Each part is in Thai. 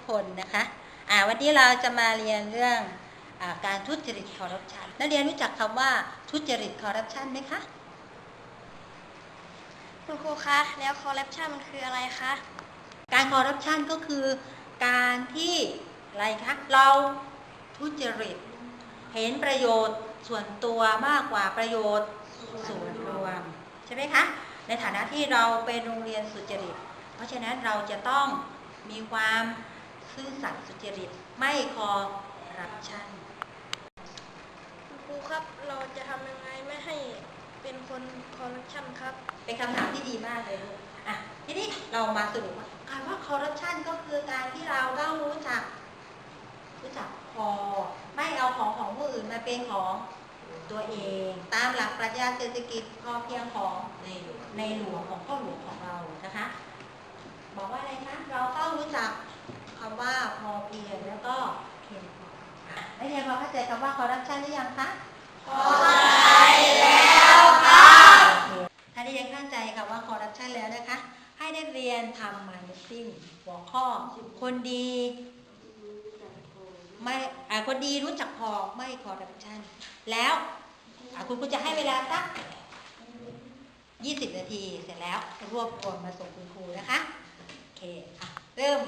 กคนนะคะอ่าวันนี้เราจะมาเรียนเรื่องอาการทุจริตคอร์รัปชันนักเรียนรู้จักคำว่าทุจริตคอร์รัปชันไหมคะคุณครูคะแล้วคอร์รัปชันมันคืออะไรคะการคอร์รัปชันก็คือการที่อะไรคะเราทุจริต เห็นประโยชน์ส่วนตัวมากกว่าประโยชน์ส่วนรวมใช่ไหมคะในฐานะที่เราเป็นโรงเรียนสุจริต เพราะฉะนั้นเราจะต้องมีความ ซื่อสัตย์สุจริต ไม่คอร์รัปชันคุณครูครับเราจะทำยังไงไม่ให้เป็นคนคอร์รัปชันครับ เป็นคำถามที่ดีมากเลยลูกอะทีนี้เรามาสรุปว่าการว่าคอร์รัปชันก็คือการที่เราต้องรู้จัก รู้จักพอ ไม่เอาของของผู้อื่นมาเป็นของตัวเอง ตามหลักปรัชญาเศรษฐกิจพอเพียงของในหลวงในหลวงของพ่อหลวงของเรานะคะ บอกว่าอะไรคะเราต้องรู้จัก คำว่าพอเพียงแล้วก็เพียงพออะนักเรียนพอเข้าใจคำว่าคอร์รัปชันหรือยังคะถ้าได้ยังเข้าใจค่ะว่าคอร์รัปชันแล้วนะคะ ให้ได้เรียนทำมานิติ้งหัวข้อคนดีไม่คนดีรู้จักพอไม่คอร์รัปชันแล้วคุณครูจะให้เวลาสัก20 นาทีเสร็จแล้วรวบรวมมาส่งคุณครูนะคะ โอเคอะเริ่ม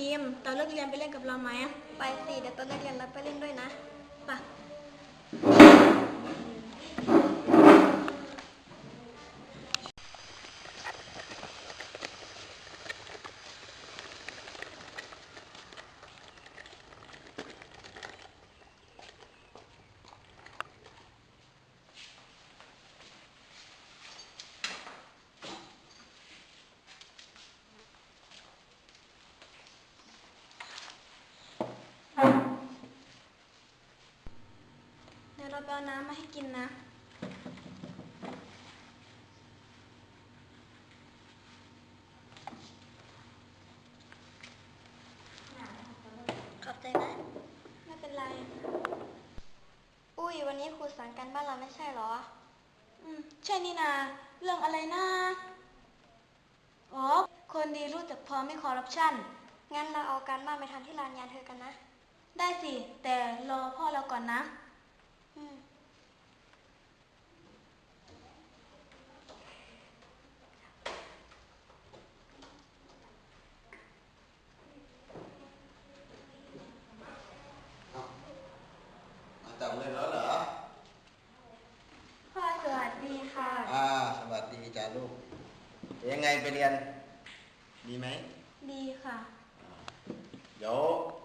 พิมตอนเลิกเรียนไปเล่นกับเราไหมไปสิเดี๋ยวตอนเลิกเรียนเราไปเล่นด้วยนะไป ไปเอาน้ำมาให้กินนะ ขอบใจนะ ไม่เป็นไร อุ้ยวันนี้ครูสั่งการบ้านเราไม่ใช่เหรอ อืม ใช่นี่นา เรื่องอะไรนะอ๋อ คนดีรู้จักพอไม่คอร์รัปชัน งั้นเราเอาการบ้านไปทำที่ลานยานเธอกันนะ ได้สิ แต่รอพ่อเราก่อนนะ อืม มาจับเลยแล้วเหรอ พ่อสวัสดีค่ะ อ่า สวัสดีจ้าลูกเป็นยังไงไปเรียน ดีไหม ดีค่ะ เดี๋ยว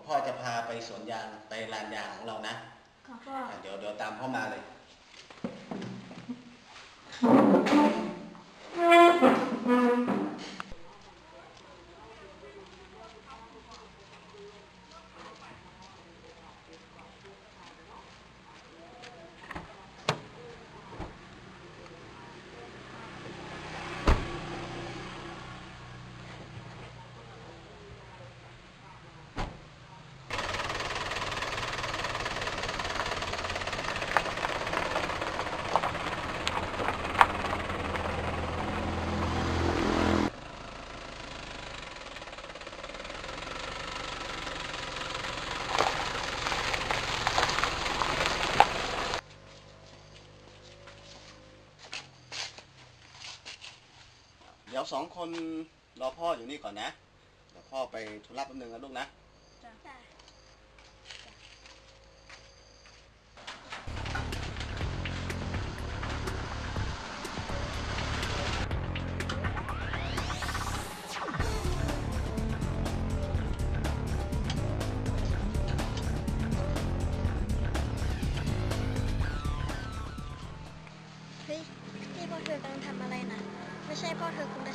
พ่อจะพาไปสวนยางไปลานยางของเรานะขอพ่อ อะเดี๋ยวเดี๋ยวตามพ่อมาเลย ดี๋ยวสองคนรอพ่ออยู่นี่ก่อนนะเดี๋ยวพ่อไปธุระแป๊บนึงนะลูกนะ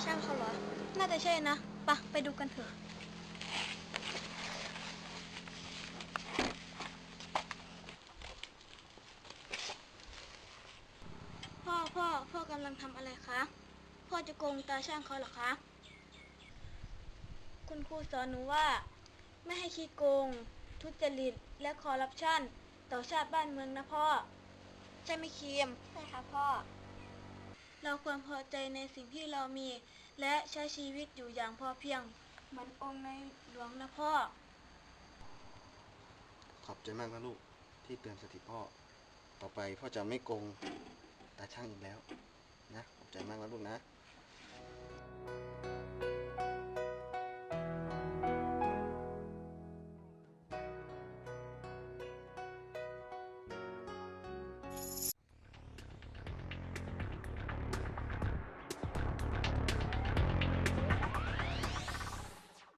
ใช่นะปะไปดูกันเถอะ พ่อพ่อพ่อกำลังทำอะไรคะ พ่อจะโกงตาช่างเขาเหรอคะ คุณครูสอนหนูว่า ไม่ให้ขี้โกง ทุจริต และคอร์รัปชันต่อชาติบ้านเมืองนะพ่อ ใช่ไหมคีม ใช่ค่ะพ่อ เราควรพอใจในสิ่งที่เรามี และใช้ชีวิตอยู่อย่างพอเพียง เหมือนองค์ในหลวงนะพ่อ ขอบใจมากนะลูกที่เตือนสติพ่อ ต่อไปพ่อจะไม่โกงตาช่างอีกแล้ว นะขอบใจมากนะลูกนะ